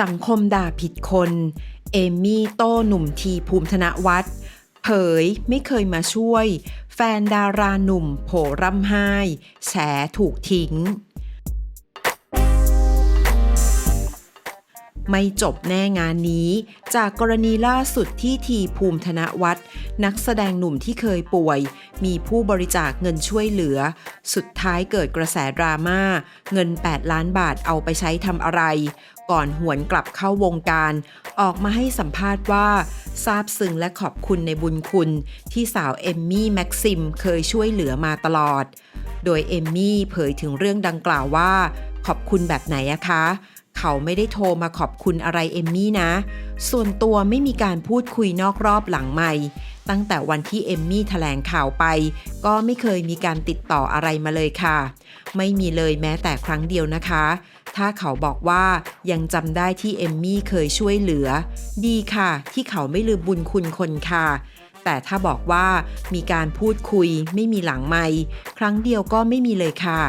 สังคมด่าผิดคน เอมี่โต้หนุ่มทีภูมิธนวัฒน์เผยไม่เคยมาช่วย แฟนดาราหนุ่มโผร่ำไห้แฉถูกทิ้ง ไม่จบแน่งานนี้ จากกรณีล่าสุดที่ทีภูมิธนวัฒน์ นักแสดงหนุ่มที่เคยป่วย มีผู้บริจาคเงินช่วยเหลือ สุดท้ายเกิดกระแสดราม่า เงิน 8 ล้านบาทเอาไปใช้ทำอะไร ก่อนหวนกลับเข้าวงการ ออกมาให้สัมภาษณ์ว่าซาบซึ้งและขอบคุณในบุญคุณ ที่สาวเอมมี่แม็กซิมเคยช่วยเหลือมาตลอด โดยเอมมี่เผยถึงเรื่องดังกล่าวว่า ขอบคุณแบบไหนอะคะ เขาไม่ได้โทรมาขอบคุณอะไรเอมมี่นะ ส่วนตัวไม่มีการพูดคุยนอกรอบหลังไม่ ตั้งแต่วันที่เอมมี่แถลงข่าวไป ก็ไม่เคยมีการติดต่ออะไรมาเลยค่ะ ไม่มีเลยแม้แต่ครั้งเดียวนะคะ ถ้าเขาบอกว่ายังจำได้ที่เอมมี่เคยช่วยเหลือ ดีค่ะ ที่เขาไม่ลืมบุญคุณคนค่ะแต่ถ้าบอกว่ามีการพูดคุยไม่มีหลังไม่ครั้งเดียวก็ไม่มีเลยค่ะ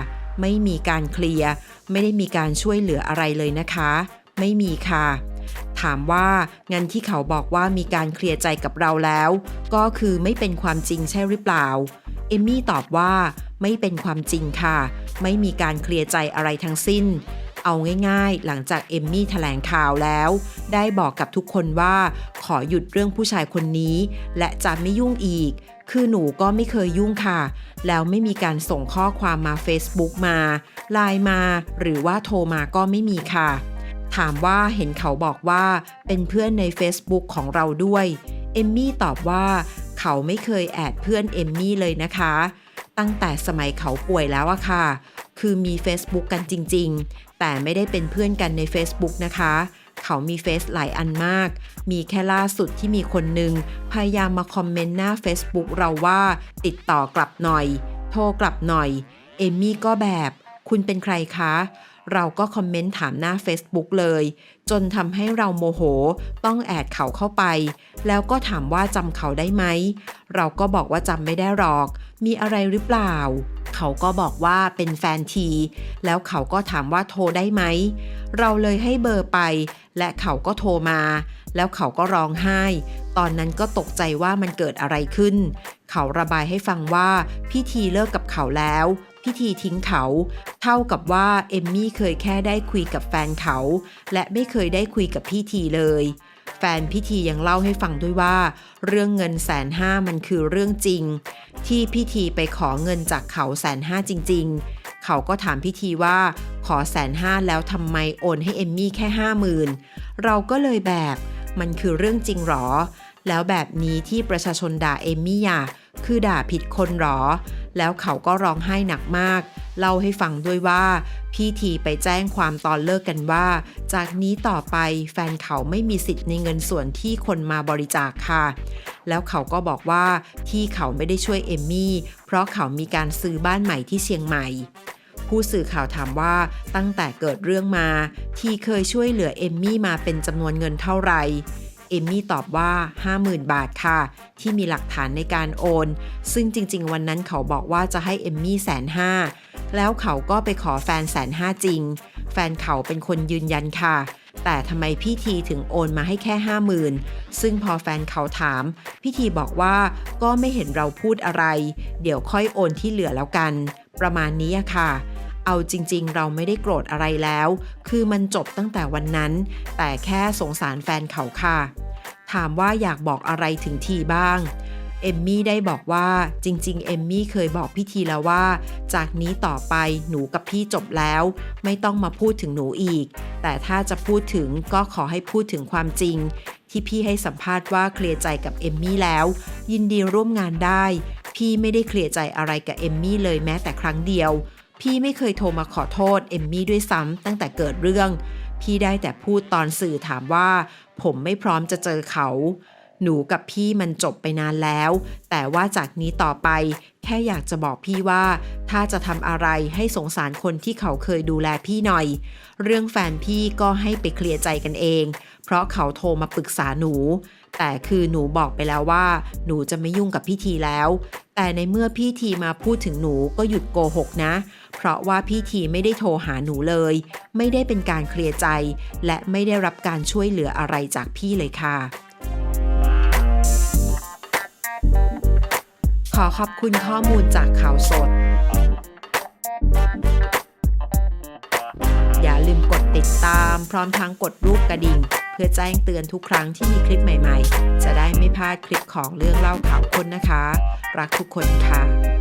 ไม่มีการเคลียร์ไม่ได้มีการช่วยเหลืออะไรเลยนะคะ ไม่มีค่ะ ถามว่างั้นที่เขาบอกว่ามีการเคลียร์ใจกับเราแล้ว ก็คือไม่เป็นความจริงใช่หรือเปล่า เอมมี่ตอบว่าไม่เป็นความจริงค่ะ ไม่มีการเคลียร์ใจอะไรทั้งสิ้น เอาง่ายๆ หลังจากเอมมี่แถลงข่าวแล้ว ได้บอกกับทุกคนว่าขอหยุดเรื่องผู้ชายคนนี้ และจะไม่ยุ่งอีก คือหนูก็ไม่เคยยุ่งค่ะ แล้วไม่มีการส่งข้อความมา Facebook มาไลน์มา หรือว่าโทรมาก็ไม่มีค่ะ ถามว่าเห็นเขาบอกว่าเป็นเพื่อนใน Facebook ของเราด้วย เอมมี่ตอบว่า เขาไม่เคยแอดเพื่อนเอมมี่เลยนะคะ ตั้งแต่สมัยเขาป่วยแล้วอะค่ะ คือมี Facebook กันจริง ๆ แต่ไม่ได้เป็นเพื่อนกันใน Facebook นะคะ เขามีเฟซหลายอันมาก มีแค่ล่าสุดที่มีคนหนึ่งพยายามมาคอมเมนต์หน้า Facebook เราว่า ติดต่อกลับหน่อย โทรกลับหน่อย เอมมี่ก็แบบ คุณเป็นใครคะ เราก็คอมเมนต์ถามหน้า Facebook เลย จนทำให้เราโมโห ต้องแอดเขาเข้าไป แล้วก็ถามว่าจำเขาได้ไหม เราก็บอกว่าจำไม่ได้หรอก มีอะไรหรือเปล่าเขาก็บอกว่าเป็นแฟนที แล้วเขาก็ถามว่าโทรได้ไหม เราเลยให้เบอร์ไป และเขาก็โทรมา แล้วเขาก็ร้องไห้ ตอนนั้นก็ตกใจว่ามันเกิดอะไรขึ้น เขาระบายให้ฟังว่าพี่ทีเลิกกับเขาแล้ว พี่ทีทิ้งเขา เท่ากับว่าเอมมี่เคยแค่ได้คุยกับแฟนเขา และไม่เคยได้คุยกับพี่ทีเลยแฟนพี่ทียังเล่าให้ฟังด้วยว่า เรื่องเงินแสนห้ามันคือเรื่องจริง ที่พี่ทีไปขอเงินจากเขาแสนห้าจริง ๆ เขาก็ถามพี่ทีว่าขอแสนห้าแล้วทำไมโอนให้เอมมี่แค่ห้าหมื่นเราก็เลยแบบมันคือเรื่องจริงหรอ แล้วแบบนี้ที่ประชาชนด่าเอมมี่อะคือด่าผิดคนหรอ แล้วเขาก็ร้องไห้หนักมาก เล่าให้ฟังด้วยว่า พี่ทีไปแจ้งความตอนเลิกกันว่า จากนี้ต่อไปแฟนเขาไม่มีสิทธิ์ในเงินส่วนที่คนมาบริจาคค่ะ แล้วเขาก็บอกว่าที่เขาไม่ได้ช่วยเอมมี่ เพราะเขามีการซื้อบ้านใหม่ที่เชียงใหม่ ผู้สื่อข่าวถามว่าตั้งแต่เกิดเรื่องมา ที่เคยช่วยเหลือเอมมี่มาเป็นจำนวนเงินเท่าไหร่เอมมี่ตอบว่า 50,000 บาทค่ะ ที่มีหลักฐานในการโอน ซึ่งจริง ๆ วันนั้นเขาบอกว่าจะให้เอมมี่แสนห้าแล้วเขาก็ไปขอแฟนแสนห้าจริง แฟนเขาเป็นคนยืนยันค่ะ แต่ทำไมพี่ทีถึงโอนมาให้แค่50,000ซึ่งพอแฟนเขาถาม พี่ทีบอกว่าก็ไม่เห็นเราพูดอะไร เดี๋ยวค่อยโอนที่เหลือแล้วกัน ประมาณนี้ค่ะ เอาจริง ๆ เราไม่ได้โกรธอะไรแล้ว คือมันจบตั้งแต่วันนั้น แต่แค่สงสารแฟนเขาค่ะ ถามว่าอยากบอกอะไรถึงทีบ้างเอมมี่ได้บอกว่าจริงๆ เอมมี่เคยบอกพี่ทีแล้วว่า จากนี้ต่อไปหนูกับพี่จบแล้ว ไม่ต้องมาพูดถึงหนูอีก แต่ถ้าจะพูดถึงก็ขอให้พูดถึงความจริง ที่พี่ให้สัมภาษณ์ว่าเคลียร์ใจกับเอมมี่แล้ว ยินดีร่วมงานได้ พี่ไม่ได้เคลียร์ใจอะไรกับเอมมี่เลยแม้แต่ครั้งเดียว พี่ไม่เคยโทรมาขอโทษเอมมี่ด้วยซ้ำตั้งแต่เกิดเรื่อง พี่ได้แต่พูดตอนสื่อถามว่า ผมไม่พร้อมจะเจอเขา หนูกับพี่มันจบไปนานแล้ว แต่ว่าจากนี้ต่อไป แค่อยากจะบอกพี่ว่า ถ้าจะทำอะไรให้สงสารคนที่เขาเคยดูแลพี่หน่อย เรื่องแฟนพี่ก็ให้ไปเคลียร์ใจกันเอง เพราะเขาโทรมาปรึกษาหนูแต่คือหนูบอกไปแล้วว่า หนูจะไม่ยุ่งกับพี่ทีแล้ว แต่ในเมื่อพี่ทีมาพูดถึงหนูก็หยุดโกหกนะ เพราะว่าพี่ทีไม่ได้โทรหาหนูเลย ไม่ได้เป็นการเคลียร์ใจ และไม่ได้รับการช่วยเหลืออะไรจากพี่เลยค่ะ ขอขอบคุณข้อมูลจากข่าวสด อย่าลืมกดติดตาม พร้อมทั้งกดรูปกระดิ่ง พื่อแจ้งเตือนทุกครั้งที่มีคลิปใหม่ๆ จะได้ไม่พลาดคลิปของเรื่องเล่าข่าวคนนะคะ รักทุกคนค่ะ